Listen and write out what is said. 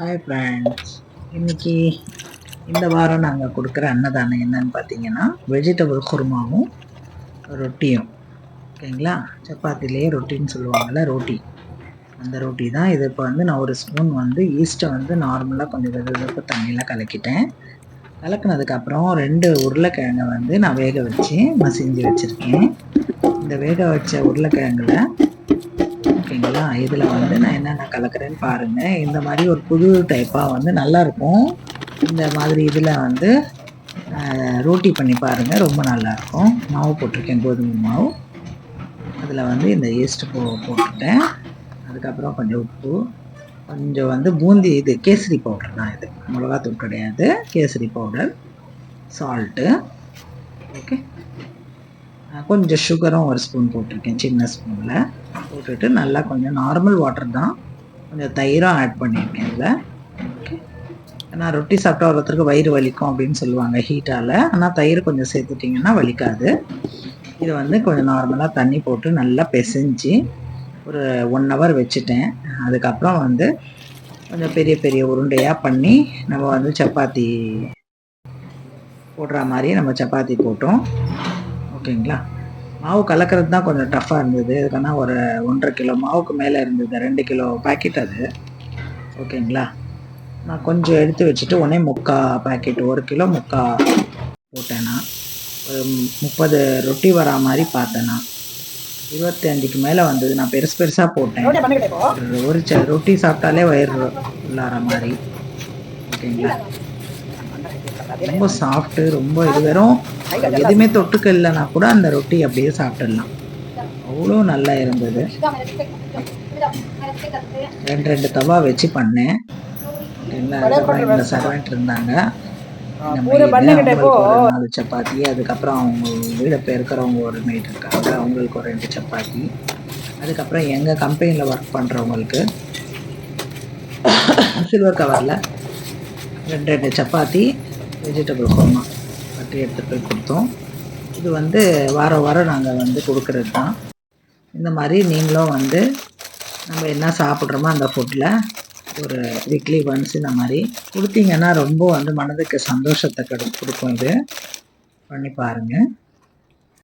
Hi friends இன்னைக்கு இந்த வாரம் நாங்கள் கொடுக்குற அன்னதானம் என்னன்னு பார்த்தீங்கன்னா வெஜிடபிள் குருமாவும் ரொட்டியும். ஓகேங்களா? சப்பாத்திலேயே ரொட்டின்னு சொல்லுவாங்கள்ல ரொட்டி. அந்த ரொட்டி தான். இது இப்போ வந்து நான் ஒரு ஸ்பூன் வந்து ஈஸ்ட்டை வந்து நார்மலாக கொஞ்சம் வெது வெதுப்பு தண்ணியில் கலக்கிட்டேன். கலக்குனதுக்கப்புறம் ரெண்டு உருளைக்கிழங்கை வந்து நான் வேக வச்சு மசிஞ்சு வச்சுருக்கேன். இந்த வேக வச்ச உருளைக்கிழங்குல ஓகேங்களா இதில் வந்து நான் என்னென்ன கலக்கிறேன்னு பாருங்கள் இந்த மாதிரி ஒரு புது டைப்பாக வந்து நல்லாயிருக்கும் இந்த மாதிரி இதில் வந்து ரோட்டி பண்ணி பாருங்கள் ரொம்ப நல்லாயிருக்கும் மாவு போட்டிருக்கேன் கோதுமை மாவு. அதில் வந்து இந்த ஈஸ்ட் போ போட்டுட்டேன். அதுக்கப்புறம் கொஞ்சம் உப்பு. கொஞ்சம் வந்து பூந்தி இது கேசரி பவுடர் தான் இது. மிளகாத்தூள் கிடையாது. கேசரி பவுடர் சால்ட்டு ஓகே கொஞ்சம் சுகரும் ஒரு ஸ்பூன் போட்டிருக்கேன் சின்ன ஸ்பூனில் போட்டுட்டு நல்லா கொஞ்சம் நார்மல் வாட்டர் தான். கொஞ்சம் தயிரும் ஆட் பண்ணியிருக்கேன் இதில். ஓகே ரொட்டி சாப்பிட்டா ஒருத்தருக்கு வயிறு வலிக்கும் அப்படின்னு சொல்லுவாங்க ஹீட்டால் ஆனால் தயிர் கொஞ்சம் சேர்த்துட்டிங்கன்னா வலிக்காது. இது வந்து கொஞ்சம் நார்மலாக தண்ணி போட்டு நல்லா பிசைஞ்சு ஒரு ஒன் ஹவர் வச்சுட்டேன். அதுக்கப்புறம் வந்து கொஞ்சம் பெரிய பெரிய உருண்டையாக பண்ணி நம்ம வந்து சப்பாத்தி போடுற மாதிரி நம்ம சப்பாத்தி போட்டோம். ஓகேங்களா? மாவு கலக்கிறது தான் கொஞ்சம் டஃப்பாக இருந்தது. இதுக்கான ஒரு ஒன்றரை கிலோ மாவுக்கு மேலே இருந்தது. ரெண்டு கிலோ பாக்கெட் அது. ஓகேங்களா? நான் கொஞ்சம் எடுத்து வச்சுட்டு உடனே முக்கா பாக்கெட் ஒரு கிலோ முக்கா போட்டேன். நான் ஒரு முப்பது ரொட்டி வரா மாதிரி பார்த்தேன். நான் இருபத்தி அஞ்சுக்கு மேலே வந்தது. நான் பெருசு பெருசாக போட்டேன். ஒரு- ஒரு ச ரொட்டி சாப்பிட்டாலே வயிறு உள்ளார மாதிரி. ஓகேங்களா? ரொம்ப சாஃப்ட்டு ரொம்ப இது வெறும் எதுவுமே தொட்டுக்க இல்லைன்னா கூட அந்த ரொட்டி அப்படியே சாப்பிட்டுடலாம். அவ்வளோ நல்லா இருந்தது. ரெண்டு ரெண்டு தவா வச்சு பண்ணேன். இந்த சர்வெண்ட் இருந்தாங்க. நாலு சப்பாத்தி அதுக்கப்புறம் அவங்க வீட பெருக்கிறவங்க ஒரு மெய்ட் இருக்காங்க. அவங்களுக்கு ஒரு ரெண்டு சப்பாத்தி. அதுக்கப்புறம் எங்கள் கம்பெனியில் ஒர்க் பண்ணுறவங்களுக்கு சில்வர் கவரில் ரெண்டு ரெண்டு சப்பாத்தி வெஜிடபிள் குருமா கட்டி எடுத்துகிட்டு போய் கொடுத்தோம். இது வந்து வாரம் வாரம் நாங்கள் வந்து கொடுக்குறது தான். இந்த மாதிரி நீங்களும் வந்து நம்ம என்ன சாப்பிட்றோமோ அந்த ஃபுட்டில் ஒரு வீக்லி ஒன்ஸ் இந்த மாதிரி கொடுத்தீங்கன்னா ரொம்ப வந்து மனதுக்கு சந்தோஷத்தை கெடு கொடுக்கும் இது. பண்ணி பாருங்கள்